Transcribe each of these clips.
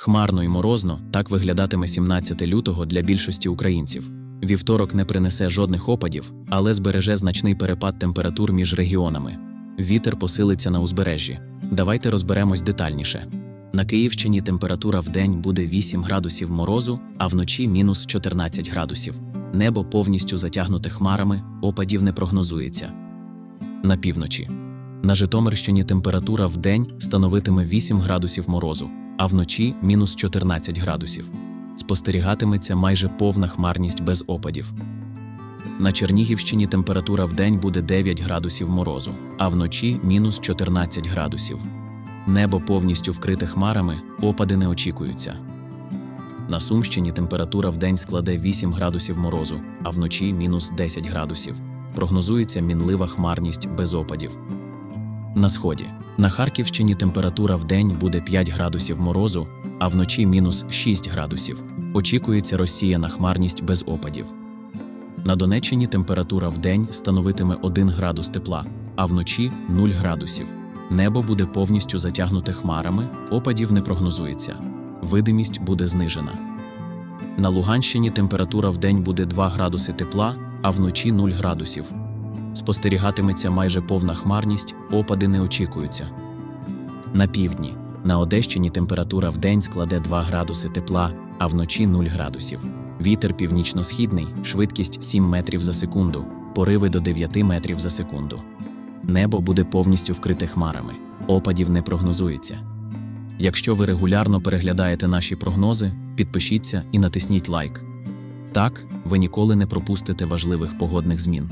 Хмарно і морозно так виглядатиме 17 лютого для більшості українців. Вівторок не принесе жодних опадів, але збереже значний перепад температур між регіонами. Вітер посилиться на узбережжі. Давайте розберемось детальніше. На Київщині температура в день буде 8 градусів морозу, а вночі мінус 14 градусів. Небо повністю затягнуте хмарами, опадів не прогнозується. На півночі. На Житомирщині температура в день становитиме 8 градусів морозу, а вночі мінус 14 градусів. Спостерігатиметься майже повна хмарність без опадів. На Чернігівщині температура в день буде 9 градусів морозу, а вночі мінус 14 градусів. Небо повністю вкрите хмарами, опади не очікуються. На Сумщині температура в день складе 8 градусів морозу, а вночі мінус 10 градусів. Прогнозується мінлива хмарність без опадів. На сході. На Харківщині температура в день буде 5 градусів морозу, а вночі мінус 6 градусів. Очікується розсіяна хмарність без опадів. На Донеччині температура в день становитиме 1 градус тепла, а вночі 0 градусів. Небо буде повністю затягнуте хмарами, опадів не прогнозується. Видимість буде знижена. На Луганщині температура в день буде 2 градуси тепла, а вночі 0 градусів. Спостерігатиметься майже повна хмарність, опади не очікуються. На півдні. На Одещині температура в день складе 2 градуси тепла, а вночі 0 градусів. Вітер північно-східний, швидкість 7 метрів за секунду, пориви до 9 метрів за секунду. Небо буде повністю вкрите хмарами, опадів не прогнозується. Якщо ви регулярно переглядаєте наші прогнози, підпишіться і натисніть лайк. Так, ви ніколи не пропустите важливих погодних змін.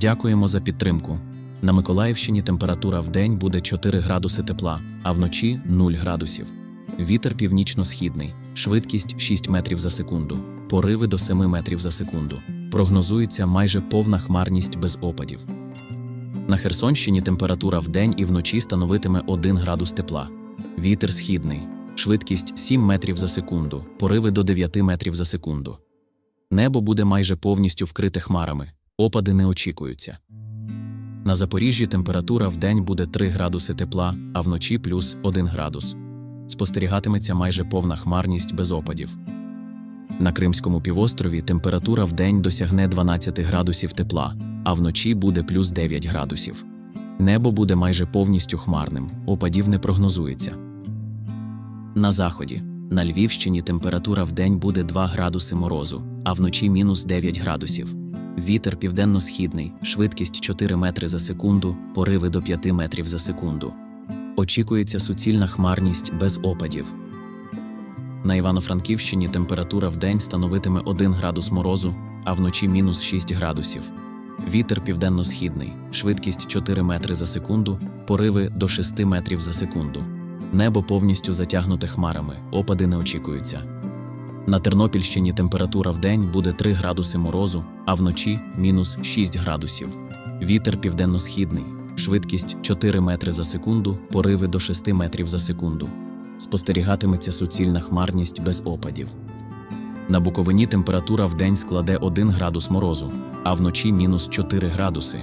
Дякуємо за підтримку. На Миколаївщині температура в день буде 4 градуси тепла, а вночі 0 градусів. Вітер північно-східний, швидкість 6 метрів за секунду, пориви до 7 метрів за секунду. Прогнозується майже повна хмарність без опадів. На Херсонщині температура в день і вночі становитиме 1 градус тепла. Вітер східний, швидкість 7 метрів за секунду, пориви до 9 метрів за секунду. Небо буде майже повністю вкрите хмарами, опади не очікуються. На Запоріжжі температура в день буде 3 градуси тепла, а вночі плюс 1 градус. Спостерігатиметься майже повна хмарність без опадів. На Кримському півострові температура в день досягне 12 градусів тепла, а вночі буде плюс 9 градусів. Небо буде майже повністю хмарним, опадів не прогнозується. На заході. На Львівщині температура в день буде 2 градуси морозу, а вночі мінус 9 градусів. Вітер південно-східний, швидкість 4 метри за секунду, пориви до 5 метрів за секунду. Очікується суцільна хмарність без опадів. На Івано-Франківщині температура в день становитиме 1 градус морозу, а вночі мінус 6 градусів. Вітер південно-східний, швидкість 4 метри за секунду, пориви до 6 метрів за секунду. Небо повністю затягнуте хмарами, опади не очікуються. На Тернопільщині температура в день буде 3 градуси морозу, а вночі мінус 6 градусів. Вітер південно-східний, швидкість 4 метри за секунду, пориви до 6 метрів за секунду. Спостерігатиметься суцільна хмарність без опадів. На Буковині температура в день складе 1 градус морозу, а вночі мінус 4 градуси.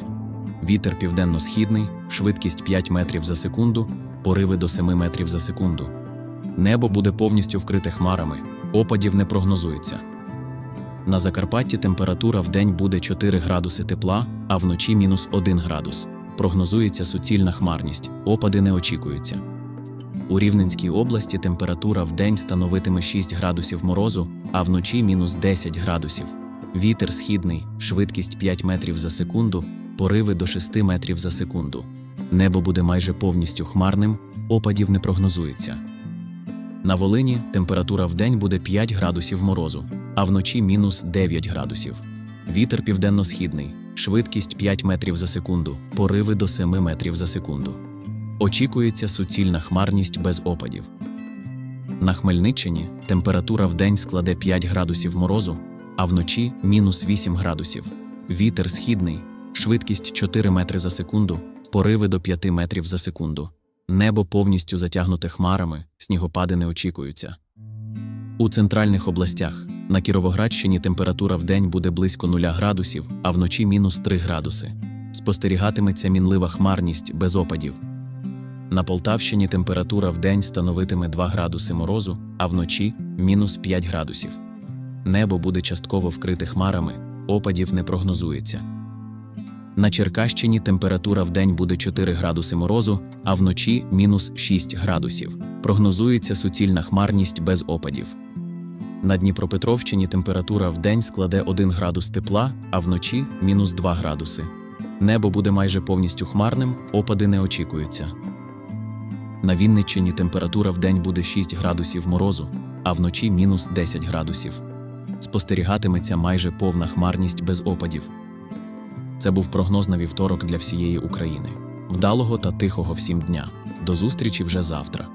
Вітер південно-східний, швидкість 5 метрів за секунду, пориви до 7 метрів за секунду. Небо буде повністю вкрите хмарами, опадів не прогнозується. На Закарпатті температура в день буде 4 градуси тепла, а вночі мінус 1 градус. Прогнозується суцільна хмарність, опади не очікуються. У Рівненській області температура в день становитиме 6 градусів морозу, а вночі мінус 10 градусів. Вітер східний, швидкість 5 метрів за секунду, пориви до 6 метрів за секунду. Небо буде майже повністю хмарним, опадів не прогнозується. На Волині температура в день буде 5 градусів морозу, а вночі мінус 9 градусів. Вітер південно-східний, швидкість 5 метрів за секунду, пориви до 7 метрів за секунду. Очікується суцільна хмарність без опадів. На Хмельниччині температура в день складе 5 градусів морозу, а вночі мінус 8 градусів. Вітер східний, швидкість 4 метри за секунду, пориви до 5 метрів за секунду. Небо повністю затягнуте хмарами, снігопади не очікуються. У центральних областях на Кіровоградщині температура в день буде близько 0 градусів, а вночі мінус 3 градуси. Спостерігатиметься мінлива хмарність без опадів. На Полтавщині температура в день становитиме 2 градуси морозу, а вночі мінус 5 градусів. Небо буде частково вкрите хмарами, опадів не прогнозується. На Черкащині температура в день буде 4 градуси морозу, а вночі мінус 6 градусів. Прогнозується суцільна хмарність без опадів. На Дніпропетровщині температура в день складе 1 градус тепла, а вночі мінус 2 градуси. Небо буде майже повністю хмарним, опади не очікуються. На Вінниччині температура в день буде 6 градусів морозу, а вночі мінус 10 градусів. Спостерігатиметься майже повна хмарність без опадів. Це був прогноз на вівторок для всієї України. Вдалого та тихого всім дня. До зустрічі вже завтра.